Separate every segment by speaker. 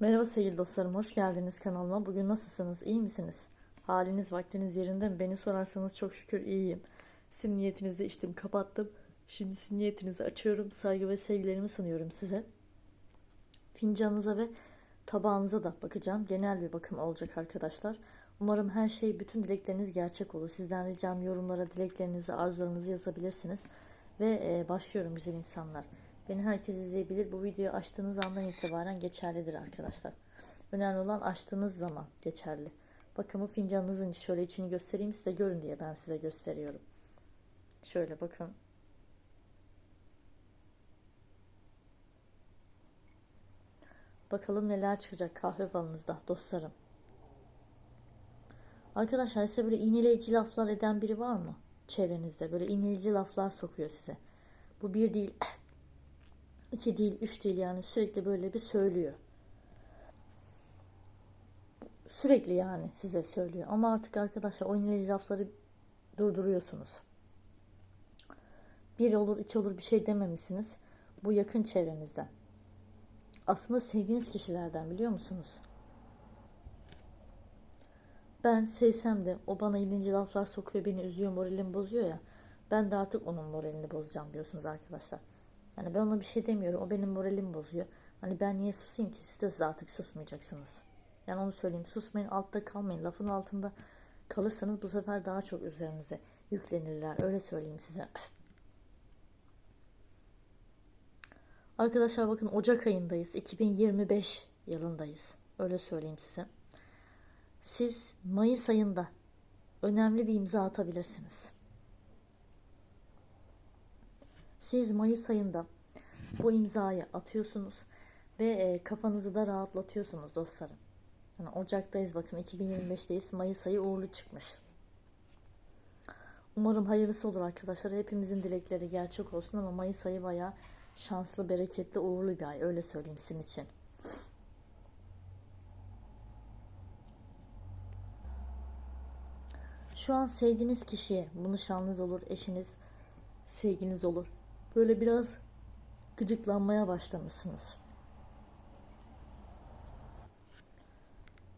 Speaker 1: Merhaba sevgili dostlarım, hoş geldiniz kanalıma. Bugün nasılsınız, iyi misiniz? Haliniz, vaktiniz yerinde mi? Beni sorarsanız çok şükür iyiyim. Sizin niyetinizi içtim, kapattım. Şimdi sizin niyetinizi açıyorum. Saygı ve sevgilerimi sunuyorum size. Fincanınıza ve tabağınıza da bakacağım. Genel bir bakım olacak arkadaşlar. Umarım her şey, bütün dilekleriniz gerçek olur. Sizden ricam yorumlara dileklerinizi, arzularınızı yazabilirsiniz. Ve e, başlıyorum güzel insanlar. Beni herkes izleyebilir. Bu videoyu açtığınız andan itibaren geçerlidir arkadaşlar. Önemli olan açtığınız zaman geçerli. Bakın bu fincanınızın şöyle içini göstereyim size görün diye ben size gösteriyorum. Şöyle bakın. Bakalım neler çıkacak kahve falınızda dostlarım. Arkadaşlar size böyle iğneleyici laflar eden biri var mı? Çevrenizde böyle iğneleyici laflar sokuyor size. Bu bir değil, iki değil, üç değil yani sürekli böyle bir söylüyor. Sürekli yani size söylüyor. Ama artık arkadaşlar o iğneleyici lafları durduruyorsunuz. Bir olur, iki olur bir şey dememişsiniz. Bu yakın çevrenizden. Aslında sevdiğiniz kişilerden biliyor musunuz? Ben sevsem de o bana ilinci laflar sokuyor, beni üzüyor, moralimi bozuyor ya. Ben de artık onun moralini bozacağım diyorsunuz arkadaşlar. Yani ben ona bir şey demiyorum. O benim moralimi bozuyor. Hani ben niye susayım ki? Siz de artık susmayacaksınız. Yani onu söyleyeyim. Susmayın, altta kalmayın. Lafın altında kalırsanız bu sefer daha çok üzerinize yüklenirler. Öyle söyleyeyim size. Arkadaşlar bakın Ocak ayındayız. 2025 yılındayız. Öyle söyleyeyim size. Siz Mayıs ayında önemli bir imza atabilirsiniz. Siz Mayıs ayında bu imzayı atıyorsunuz ve e, kafanızı da rahatlatıyorsunuz dostlarım. Yani Ocak'tayız bakın 2025'teyiz. Mayıs ayı uğurlu çıkmış. Umarım hayırlısı olur arkadaşlar. Hepimizin dilekleri gerçek olsun ama Mayıs ayı bayağı şanslı, bereketli, uğurlu bir ay. Öyle söyleyeyim sizin için. Şu an sevdiğiniz kişiye, bu nişanlınız olur, eşiniz, sevginiz olur. Böyle biraz gıcıklanmaya başlamışsınız.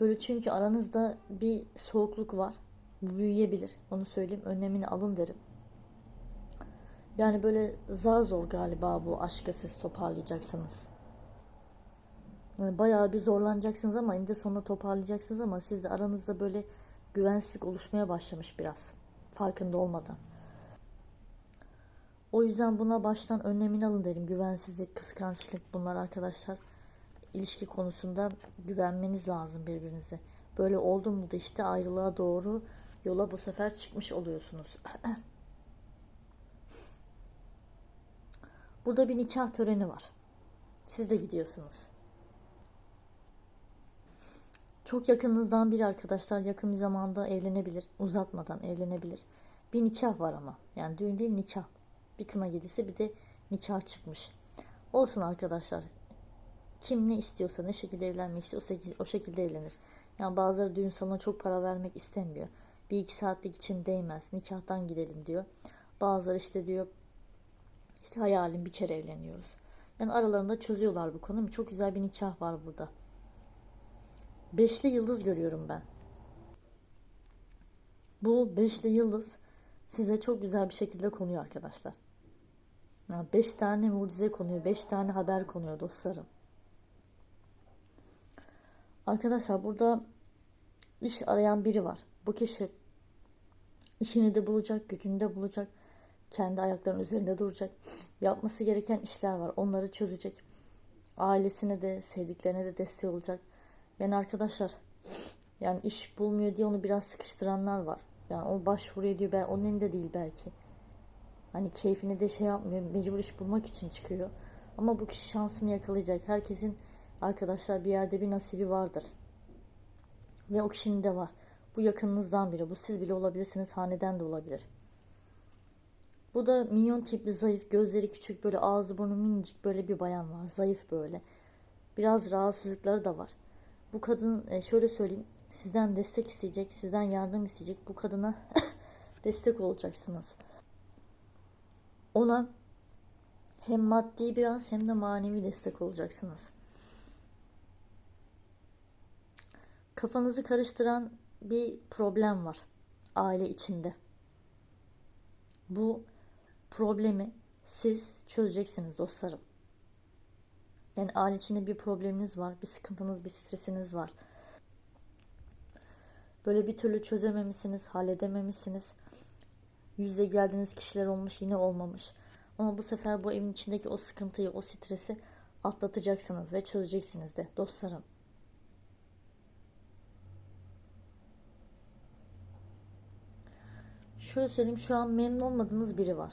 Speaker 1: Böyle çünkü aranızda bir soğukluk var. Bu büyüyebilir. Onu söyleyeyim. Önlemini alın derim. Yani böyle zar zor galiba bu aşkı siz toparlayacaksınız. Yani bayağı bir zorlanacaksınız ama eninde sonunda toparlayacaksınız ama siz de aranızda böyle güvensizlik oluşmaya başlamış biraz. Farkında olmadan. O yüzden buna baştan önlemini alın derim. Güvensizlik, kıskançlık bunlar arkadaşlar. ilişki konusunda güvenmeniz lazım birbirinize. Böyle oldu mu da işte ayrılığa doğru yola bu sefer çıkmış oluyorsunuz. Burada bir nikah töreni var. Siz de gidiyorsunuz. Çok yakınınızdan biri arkadaşlar yakın bir zamanda evlenebilir. Uzatmadan evlenebilir. Bir nikah var ama. Yani düğün değil nikah. Bir kına gecesi bir de nikah çıkmış. Olsun arkadaşlar. Kim ne istiyorsa ne şekilde evlenmek istiyorsa o şekilde evlenir. Yani bazıları düğün salonuna çok para vermek istemiyor. Bir iki saatlik için değmez. Nikahtan gidelim diyor. Bazıları işte diyor işte hayalim bir kere evleniyoruz. Yani aralarında çözüyorlar bu konuyu. Çok güzel bir nikah var burada. Beşli yıldız görüyorum ben. Bu beşli yıldız size çok güzel bir şekilde konuyor arkadaşlar. Yani beş tane mucize konuyor. Beş tane haber konuyor dostlarım. Arkadaşlar burada iş arayan biri var. Bu kişi işini de bulacak, gücünü de bulacak. Kendi ayaklarının üzerinde duracak. Yapması gereken işler var. Onları çözecek. Ailesine de, sevdiklerine de destek olacak. Yani arkadaşlar yani iş bulmuyor diye onu biraz sıkıştıranlar var. Yani o başvuru diyor ben onun elinde değil belki. Hani keyfini de şey yapmıyor. Mecbur iş bulmak için çıkıyor. Ama bu kişi şansını yakalayacak. Herkesin arkadaşlar bir yerde bir nasibi vardır. Ve o kişinin de var. Bu yakınınızdan biri. Bu siz bile olabilirsiniz. Haneden de olabilir. Bu da minyon tipli zayıf. Gözleri küçük böyle ağzı burnu minicik böyle bir bayan var. Zayıf böyle. Biraz rahatsızlıkları da var. Bu kadın e, şöyle söyleyeyim. Sizden destek isteyecek. Sizden yardım isteyecek. Bu kadına destek olacaksınız. Ona hem maddi biraz hem de manevi destek olacaksınız. Kafanızı karıştıran bir problem var aile içinde. Bu problemi siz çözeceksiniz dostlarım. Yani aile içinde bir probleminiz var, bir sıkıntınız, bir stresiniz var. Böyle bir türlü çözememişsiniz, halledememişsiniz. Yüzde geldiğiniz kişiler olmuş, yine olmamış. Ama bu sefer bu evin içindeki o sıkıntıyı, o stresi atlatacaksınız ve çözeceksiniz de dostlarım. Şöyle söyleyeyim şu an memnun olmadığınız biri var.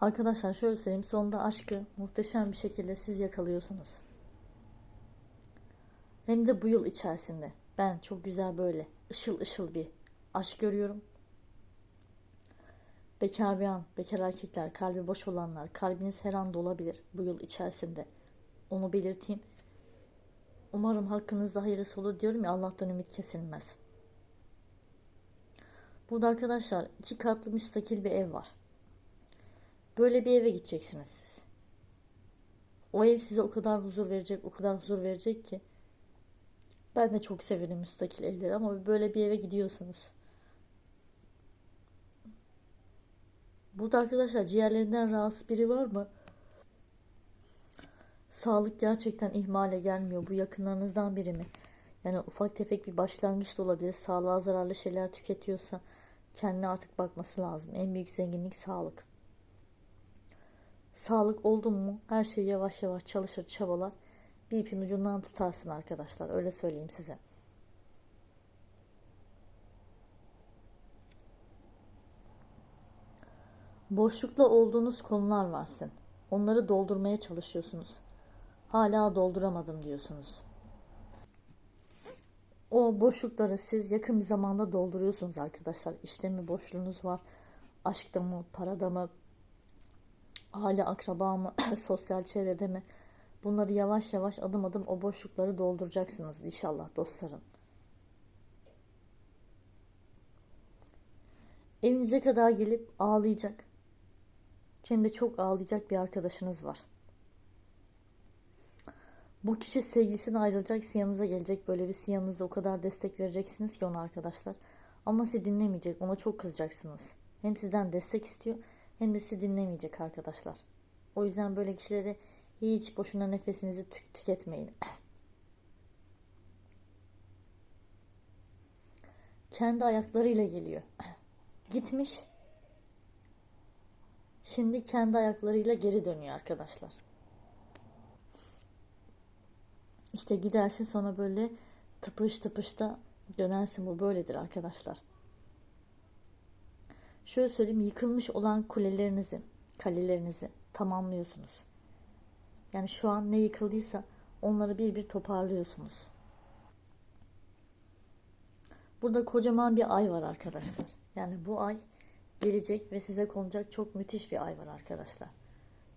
Speaker 1: Arkadaşlar şöyle söyleyeyim sonunda aşkı muhteşem bir şekilde siz yakalıyorsunuz. Hem de bu yıl içerisinde. Ben çok güzel böyle ışıl ışıl bir aşk görüyorum. Bekar bir an, bekar erkekler, kalbi boş olanlar, kalbiniz her an dolabilir bu yıl içerisinde. Onu belirteyim. Umarım hakkınızda hayırlısı olur diyorum ya Allah'tan ümit kesilmez. Burada arkadaşlar iki katlı müstakil bir ev var. Böyle bir eve gideceksiniz siz. O ev size o kadar huzur verecek, o kadar huzur verecek ki. Ben de çok severim müstakil evleri ama böyle bir eve gidiyorsunuz. Burada arkadaşlar ciğerlerinden rahatsız biri var mı? Sağlık gerçekten ihmale gelmiyor. Bu yakınlarınızdan biri mi? Yani ufak tefek bir başlangıç da olabilir. Sağlığa zararlı şeyler tüketiyorsa kendine artık bakması lazım. En büyük zenginlik sağlık. Sağlık oldu mu her şey yavaş yavaş çalışır çabalar. Bir ipin ucundan tutarsın arkadaşlar. Öyle söyleyeyim size. Boşlukla olduğunuz konular var sizin. Onları doldurmaya çalışıyorsunuz. Hala dolduramadım diyorsunuz. O boşlukları siz yakın bir zamanda dolduruyorsunuz arkadaşlar. İşte mi boşluğunuz var? Aşkta mı? Parada mı? Aile akraba mı? sosyal çevrede mi? Bunları yavaş yavaş adım adım o boşlukları dolduracaksınız inşallah dostlarım. Evinize kadar gelip ağlayacak. Hem de çok ağlayacak bir arkadaşınız var. Bu kişi sevgilisine ayrılacak, yanınıza gelecek. Böyle bir yanınıza o kadar destek vereceksiniz ki ona arkadaşlar. Ama sizi dinlemeyecek, ona çok kızacaksınız. Hem sizden destek istiyor hem de sizi dinlemeyecek arkadaşlar. O yüzden böyle kişilere hiç boşuna nefesinizi tük tüketmeyin. Kendi ayaklarıyla geliyor. Gitmiş. Şimdi kendi ayaklarıyla geri dönüyor arkadaşlar. İşte gidersin sonra böyle tıpış tıpış da dönersin. Bu böyledir arkadaşlar. Şöyle söyleyeyim yıkılmış olan kulelerinizi, kalelerinizi tamamlıyorsunuz. Yani şu an ne yıkıldıysa onları bir bir toparlıyorsunuz. Burada kocaman bir ay var arkadaşlar. Yani bu ay gelecek ve size konacak çok müthiş bir ay var arkadaşlar.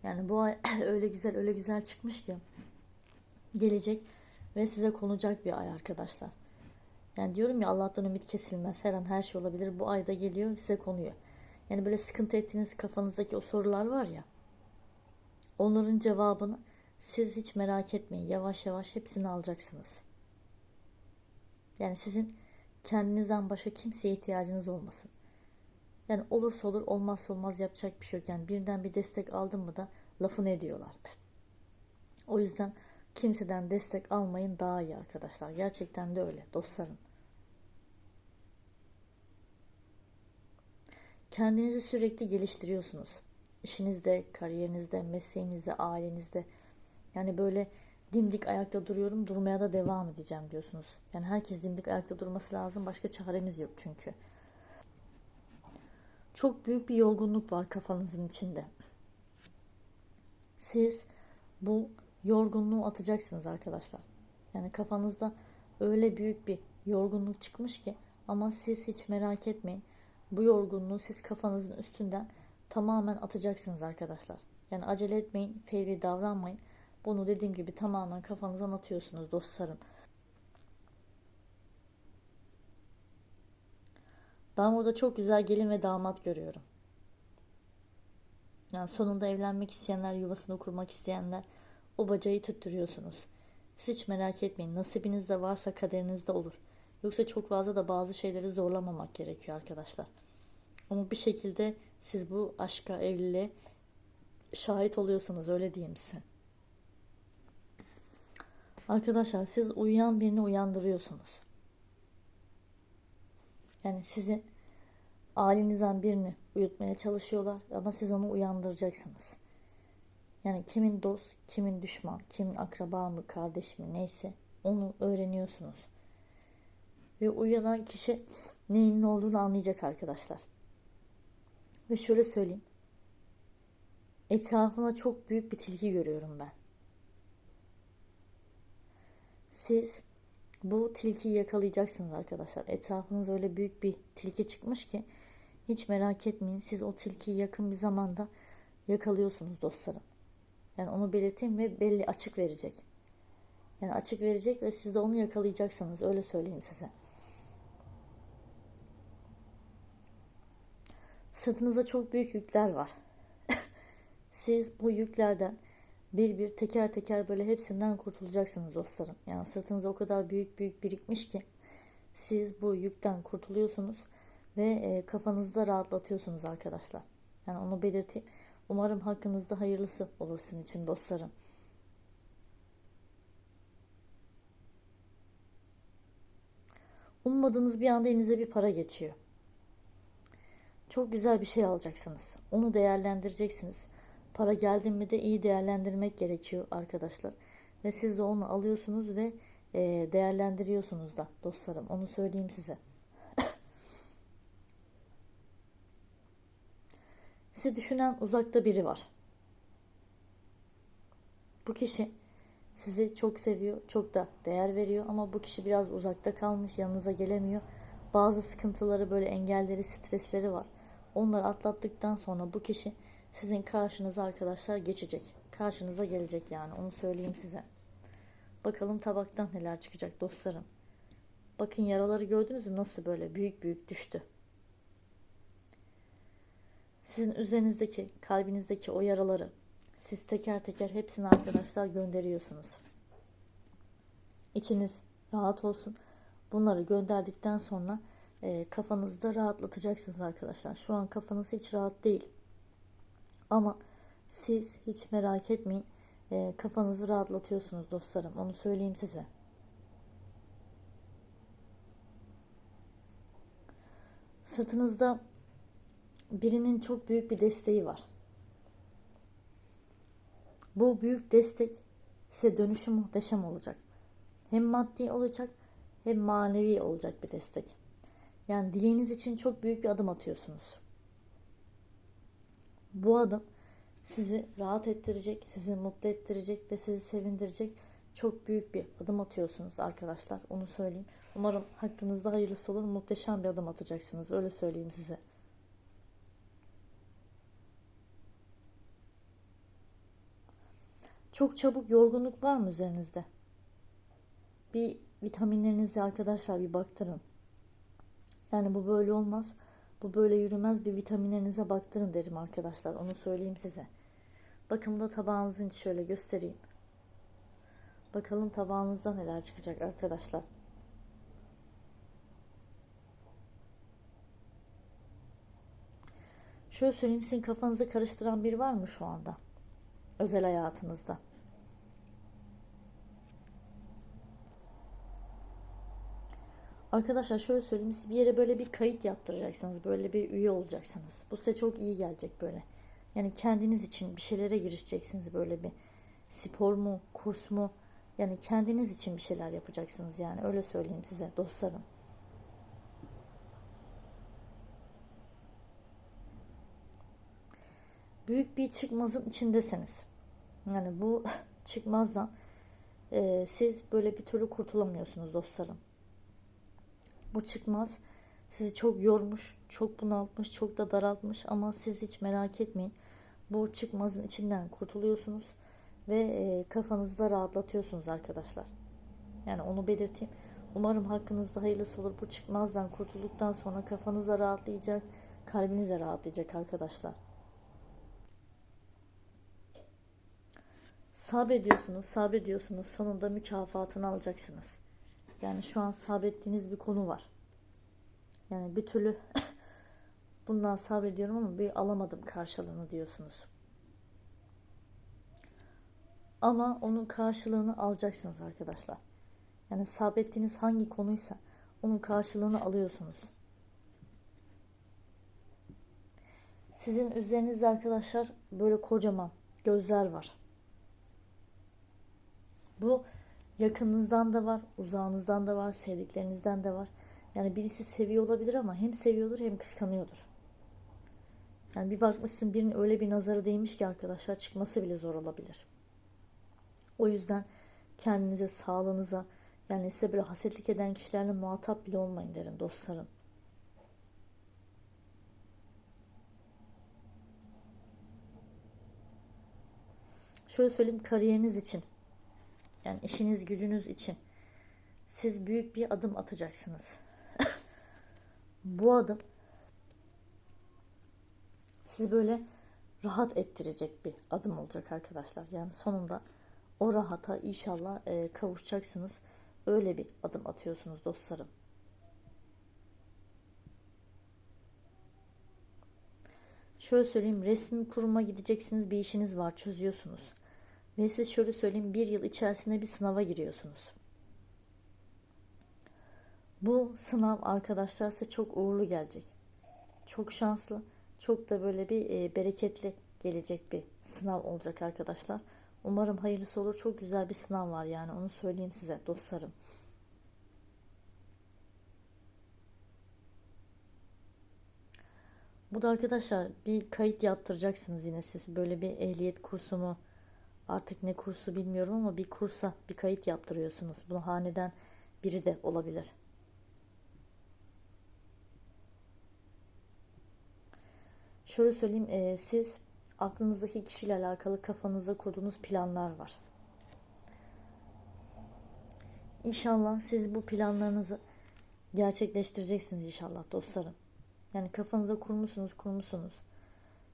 Speaker 1: Yani bu ay öyle güzel öyle güzel çıkmış ki gelecek ve size konacak bir ay arkadaşlar. Yani diyorum ya Allah'tan ümit kesilmez. Her an her şey olabilir. Bu ayda geliyor size konuyor. Yani böyle sıkıntı ettiğiniz kafanızdaki o sorular var ya. Onların cevabını siz hiç merak etmeyin. Yavaş yavaş hepsini alacaksınız. Yani sizin kendinizden başka kimseye ihtiyacınız olmasın. Yani olursa olur olmazsa olmaz yapacak bir şey yok. Yani birden bir destek aldın mı da lafını ediyorlar. O yüzden kimseden destek almayın daha iyi arkadaşlar. Gerçekten de öyle dostlarım. Kendinizi sürekli geliştiriyorsunuz. İşinizde, kariyerinizde, mesleğinizde, ailenizde. Yani böyle dimdik ayakta duruyorum, durmaya da devam edeceğim diyorsunuz. Yani herkes dimdik ayakta durması lazım. Başka çaremiz yok çünkü. Çok büyük bir yorgunluk var kafanızın içinde. Siz bu yorgunluğu atacaksınız arkadaşlar. Yani kafanızda öyle büyük bir yorgunluk çıkmış ki ama siz hiç merak etmeyin. Bu yorgunluğu siz kafanızın üstünden tamamen atacaksınız arkadaşlar. Yani acele etmeyin, fevri davranmayın. Bunu dediğim gibi tamamen kafanızdan atıyorsunuz dostlarım. Ben burada çok güzel gelin ve damat görüyorum. Yani sonunda evlenmek isteyenler, yuvasını kurmak isteyenler o bacayı tutturuyorsunuz. Siz hiç merak etmeyin. Nasibinizde varsa kaderinizde olur. Yoksa çok fazla da bazı şeyleri zorlamamak gerekiyor arkadaşlar. Ama bir şekilde siz bu aşka, evliliğe şahit oluyorsunuz öyle diyeyim size. Arkadaşlar siz uyuyan birini uyandırıyorsunuz. Yani sizin ailenizden birini uyutmaya çalışıyorlar ama siz onu uyandıracaksınız. Yani kimin dost, kimin düşman, kimin akraba mı, kardeş mi neyse onu öğreniyorsunuz. Ve uyanan kişi neyin ne olduğunu anlayacak arkadaşlar. Ve şöyle söyleyeyim. Etrafına çok büyük bir tilki görüyorum ben. Siz bu tilkiyi yakalayacaksınız arkadaşlar. Etrafınız öyle büyük bir tilki çıkmış ki hiç merak etmeyin. Siz o tilkiyi yakın bir zamanda yakalıyorsunuz dostlarım. Yani onu belirteyim ve belli açık verecek. Yani açık verecek ve siz de onu yakalayacaksınız. Öyle söyleyeyim size. Sırtınızda çok büyük yükler var. siz bu yüklerden bir bir teker teker böyle hepsinden kurtulacaksınız dostlarım. Yani sırtınıza o kadar büyük büyük birikmiş ki siz bu yükten kurtuluyorsunuz ve e, kafanızda rahatlatıyorsunuz arkadaşlar. Yani onu belirteyim. Umarım hakkınızda hayırlısı olur sizin için dostlarım. Ummadığınız bir anda elinize bir para geçiyor. Çok güzel bir şey alacaksınız. Onu değerlendireceksiniz. Para geldi mi de iyi değerlendirmek gerekiyor arkadaşlar. Ve siz de onu alıyorsunuz ve e, değerlendiriyorsunuz da dostlarım. Onu söyleyeyim size. Sizi düşünen uzakta biri var. Bu kişi sizi çok seviyor, çok da değer veriyor ama bu kişi biraz uzakta kalmış, yanınıza gelemiyor. Bazı sıkıntıları, böyle engelleri, stresleri var. Onları atlattıktan sonra bu kişi sizin karşınıza arkadaşlar geçecek. Karşınıza gelecek yani onu söyleyeyim size. Bakalım tabaktan neler çıkacak dostlarım. Bakın yaraları gördünüz mü nasıl böyle büyük büyük düştü. Sizin üzerinizdeki, kalbinizdeki o yaraları siz teker teker hepsini arkadaşlar gönderiyorsunuz. İçiniz rahat olsun. Bunları gönderdikten sonra e, kafanızda rahatlatacaksınız arkadaşlar. Şu an kafanız hiç rahat değil. Ama siz hiç merak etmeyin. E, kafanızı rahatlatıyorsunuz dostlarım. Onu söyleyeyim size. Sırtınızda birinin çok büyük bir desteği var. Bu büyük destek size dönüşü muhteşem olacak. Hem maddi olacak hem manevi olacak bir destek. Yani dileğiniz için çok büyük bir adım atıyorsunuz. Bu adım sizi rahat ettirecek, sizi mutlu ettirecek ve sizi sevindirecek çok büyük bir adım atıyorsunuz arkadaşlar. Onu söyleyeyim. Umarım hakkınızda hayırlısı olur. Muhteşem bir adım atacaksınız. Öyle söyleyeyim size. Çok çabuk yorgunluk var mı üzerinizde? Bir vitaminlerinizi arkadaşlar bir baktırın. Yani bu böyle olmaz. Bu böyle yürümez. Bir vitaminlerinize baktırın derim arkadaşlar. Onu söyleyeyim size. Bakımda tabağınızın içi şöyle göstereyim. Bakalım tabağınızda neler çıkacak arkadaşlar. Şöyle söyleyeyim sizin kafanızı karıştıran biri var mı şu anda? Özel hayatınızda. Arkadaşlar şöyle söyleyeyim siz bir yere böyle bir kayıt yaptıracaksınız. Böyle bir üye olacaksınız. Bu size çok iyi gelecek böyle. Yani kendiniz için bir şeylere girişeceksiniz böyle bir spor mu, kurs mu? Yani kendiniz için bir şeyler yapacaksınız yani öyle söyleyeyim size dostlarım. Büyük bir çıkmazın içindesiniz. Yani bu çıkmazdan e, siz böyle bir türlü kurtulamıyorsunuz dostlarım. Bu çıkmaz sizi çok yormuş, çok bunaltmış, çok da daraltmış ama siz hiç merak etmeyin. Bu çıkmazın içinden kurtuluyorsunuz ve e, kafanızı da rahatlatıyorsunuz arkadaşlar. Yani onu belirteyim. Umarım hakkınızda hayırlısı olur. Bu çıkmazdan kurtulduktan sonra kafanız da rahatlayacak, kalbiniz de rahatlayacak arkadaşlar. Sabrediyorsunuz, sabrediyorsunuz. Sonunda mükafatını alacaksınız. Yani şu an sabrettiğiniz bir konu var. Yani bir türlü bundan sabrediyorum ama bir alamadım karşılığını diyorsunuz. Ama onun karşılığını alacaksınız arkadaşlar. Yani sabrettiğiniz hangi konuysa onun karşılığını alıyorsunuz. Sizin üzerinizde arkadaşlar böyle kocaman gözler var. Bu yakınınızdan da var, uzağınızdan da var, sevdiklerinizden de var. Yani birisi seviyor olabilir ama hem seviyordur hem kıskanıyordur. Yani bir bakmışsın birinin öyle bir nazarı değmiş ki arkadaşlar çıkması bile zor olabilir. O yüzden kendinize, sağlığınıza yani size böyle hasetlik eden kişilerle muhatap bile olmayın derim dostlarım. Şöyle söyleyeyim kariyeriniz için yani işiniz gücünüz için siz büyük bir adım atacaksınız. Bu adım sizi böyle rahat ettirecek bir adım olacak arkadaşlar. Yani sonunda o rahata inşallah e, kavuşacaksınız. Öyle bir adım atıyorsunuz dostlarım. Şöyle söyleyeyim resmi kuruma gideceksiniz bir işiniz var çözüyorsunuz. Ve siz şöyle söyleyeyim bir yıl içerisinde bir sınava giriyorsunuz. Bu sınav arkadaşlar size çok uğurlu gelecek. Çok şanslı, çok da böyle bir e, bereketli gelecek bir sınav olacak arkadaşlar. Umarım hayırlısı olur. Çok güzel bir sınav var yani onu söyleyeyim size dostlarım. Bu da arkadaşlar bir kayıt yaptıracaksınız yine siz. Böyle bir ehliyet kursu mu artık ne kursu bilmiyorum ama bir kursa bir kayıt yaptırıyorsunuz. Bunu haneden biri de olabilir. Şöyle söyleyeyim e, siz aklınızdaki kişiyle alakalı kafanızda kurduğunuz planlar var. İnşallah siz bu planlarınızı gerçekleştireceksiniz inşallah dostlarım. Yani kafanıza kurmuşsunuz kurmuşsunuz.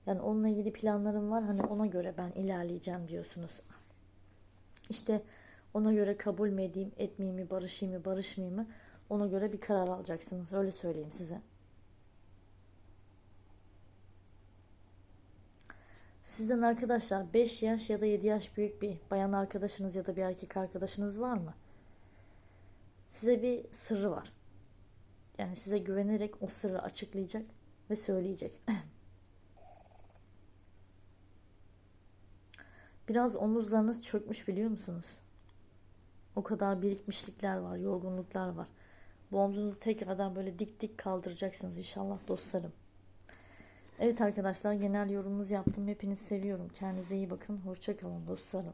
Speaker 1: Yani onunla ilgili planlarım var. Hani ona göre ben ilerleyeceğim diyorsunuz. İşte ona göre kabul mü edeyim, etmeyeyim mi, barışayım mı, barışmayayım mı? Ona göre bir karar alacaksınız. Öyle söyleyeyim size. Sizden arkadaşlar 5 yaş ya da 7 yaş büyük bir bayan arkadaşınız ya da bir erkek arkadaşınız var mı? Size bir sırrı var. Yani size güvenerek o sırrı açıklayacak ve söyleyecek. Biraz omuzlarınız çökmüş biliyor musunuz? O kadar birikmişlikler var, yorgunluklar var. Bu omzunuzu tekrardan böyle dik dik kaldıracaksınız inşallah dostlarım. Evet arkadaşlar genel yorumunuzu yaptım. Hepinizi seviyorum. Kendinize iyi bakın. Hoşçakalın dostlarım.